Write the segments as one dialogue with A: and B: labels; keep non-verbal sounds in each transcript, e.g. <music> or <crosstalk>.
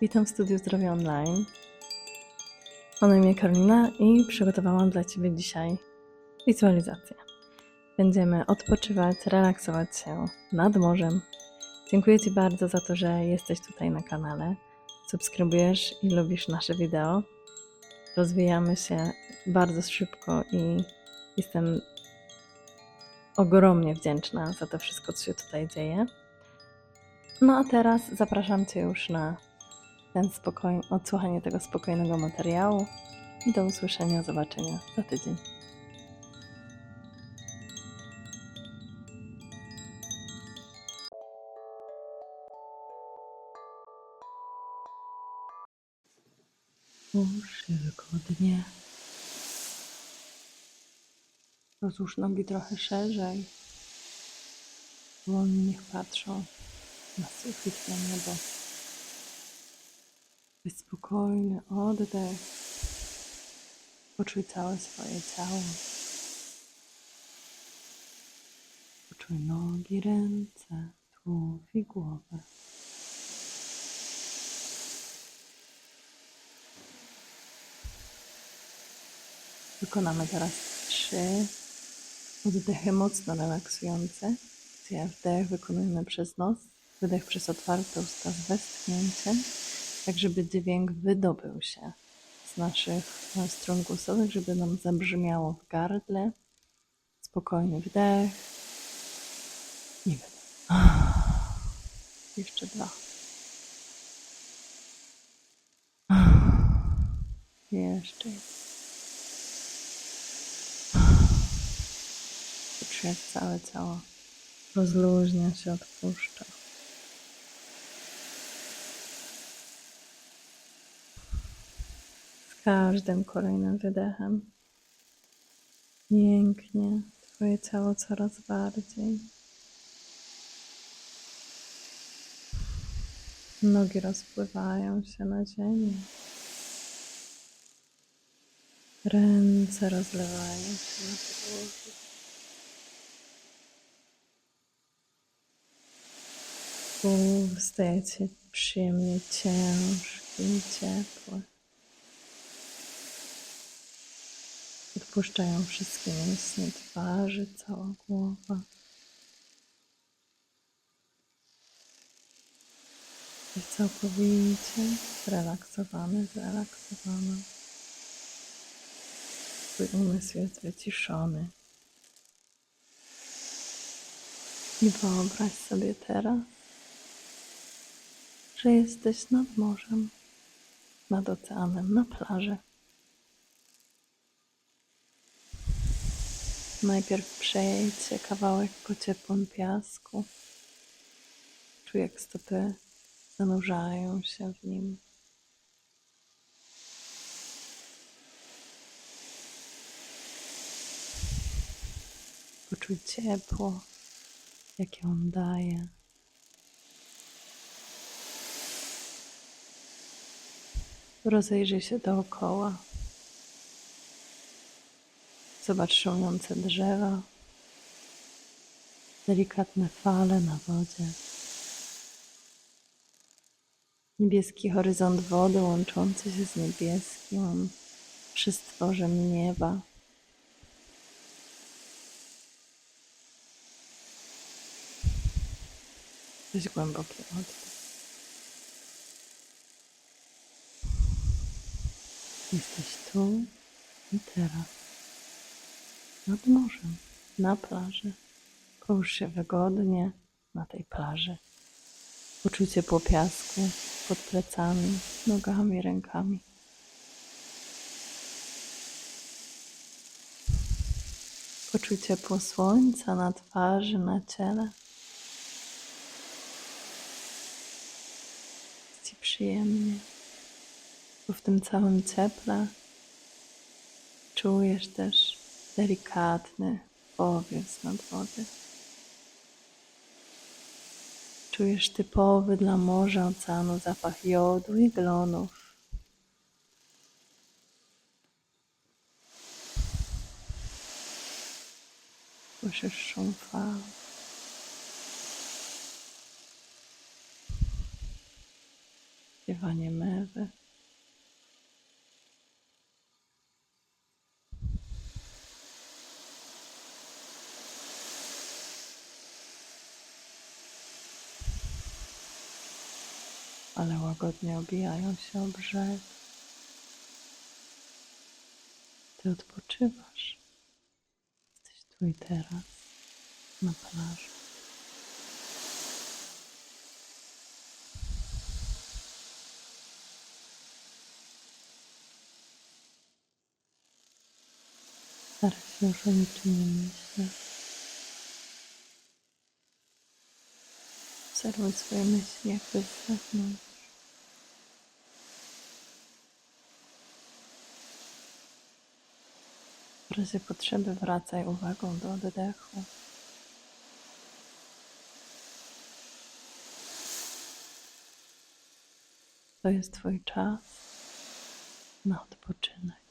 A: Witam w studiu Zdrowia Online. Mam na imię Karolina i przygotowałam dla Ciebie dzisiaj wizualizację. Będziemy odpoczywać, relaksować się nad morzem. Dziękuję Ci bardzo za to, że jesteś tutaj na kanale, subskrybujesz i lubisz nasze wideo. Rozwijamy się bardzo szybko i jestem ogromnie wdzięczna za to wszystko, co się tutaj dzieje. No a teraz zapraszam Cię już na ten spokoj... odsłuchanie tego spokojnego materiału i do usłyszenia, zobaczenia za tydzień. Się wygodnie. Rozłóż nogi trochę szerzej. Wolno niech patrzą na sufit, na niebo. Weź spokojny oddech. Poczuj całe swoje ciało. Poczuj nogi, ręce, tułów i głowę. Wykonamy teraz trzy oddechy mocno relaksujące. Gdzie wdech wykonujemy przez nos, wydech przez otwarte usta z westchnięciem, tak żeby dźwięk wydobył się z naszych e, strun głosowych, żeby nam zabrzmiało w gardle. Spokojny wdech i wydech. <sighs> Jeszcze dwa. <sighs> Jeszcze jeden. <sighs> Poczuj jak całe ciało rozluźnia się, odpuszcza. Każdym kolejnym wydechem mięknie Twoje ciało coraz bardziej. Nogi rozpływają się na ziemię. Ręce rozlewają się na podłożu. Głów staje się przyjemnie ciężki i ciepły. Odpuszczają wszystkie mięśnie twarzy, cała głowa. Jesteś całkowicie zrelaksowany, zrelaksowana. Twój umysł jest wyciszony. I wyobraź sobie teraz, że jesteś nad morzem, nad oceanem, na plaży. Najpierw przejedź się kawałek po ciepłym piasku. Czuj, jak stopy zanurzają się w nim. Poczuj ciepło, jakie on daje. Rozejrzyj się dookoła. Zobacz szumiące drzewa, delikatne fale na wodzie. Niebieski horyzont wody łączący się z niebieskim przystworzem nieba. Weź głęboki oddech. Jesteś tu i teraz. Nad morzem, na plaży. Połóż się wygodnie na tej plaży. Poczuj ciepło piasku pod plecami, nogami, rękami. Poczuj ciepło słońca na twarzy, na ciele. Jest ci przyjemnie bo w tym całym cieple czujesz też delikatny powiew nad wody. Czujesz typowy dla morza, oceanu zapach jodu i glonów. Słyszysz szum fal. mewy. Ale łagodnie obijają się o brzeg. Ty odpoczywasz. Jesteś tu i teraz na plaży. Staraj się już o niczym nie myśleć. Obserwuj swoje myśli jakby z zewnątrz. W razie potrzeby wracaj uwagą do oddechu. To jest Twój czas na odpoczynek.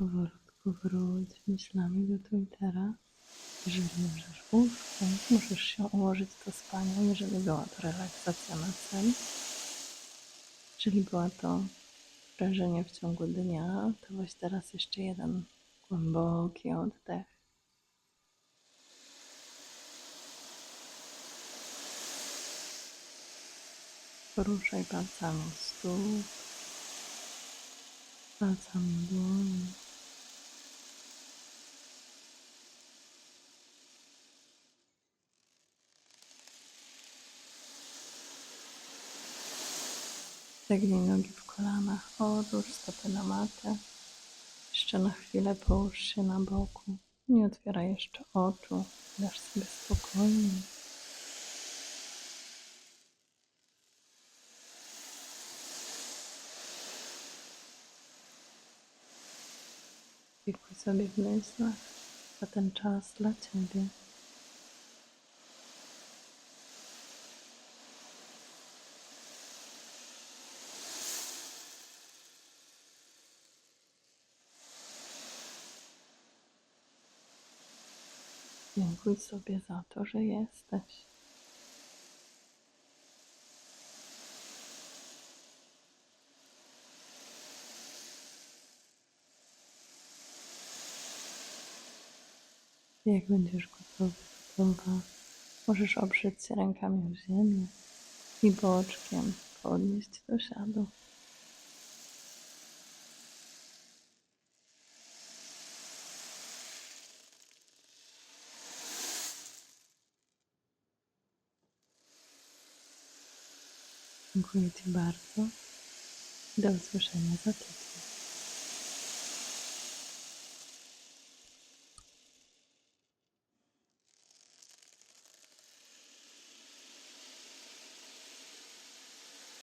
A: Powolutku wróć myślami do tu i teraz. Jeżeli w łóżku, możesz się ułożyć do spania, jeżeli była to relaksacja na sen. Jeżeli była to wrażenie w ciągu dnia, to weź teraz jeszcze jeden Głęboki oddech. Poruszaj palcami stóp, palcami dłoni. Zegnij nogi w kolanach, odłóż stopy na matę. Jeszcze na chwilę połóż się na boku. Nie otwieraj jeszcze oczu. Dasz sobie spokojnie. Dziękuj sobie w myślach za ten czas dla Ciebie. Dziękuj sobie za to, że jesteś. Jak będziesz gotowy, gotowa, możesz oprzeć się rękami o ziemię i boczkiem podnieść do siadu. Dziękuję Ci bardzo. Do usłyszenia za tydzień.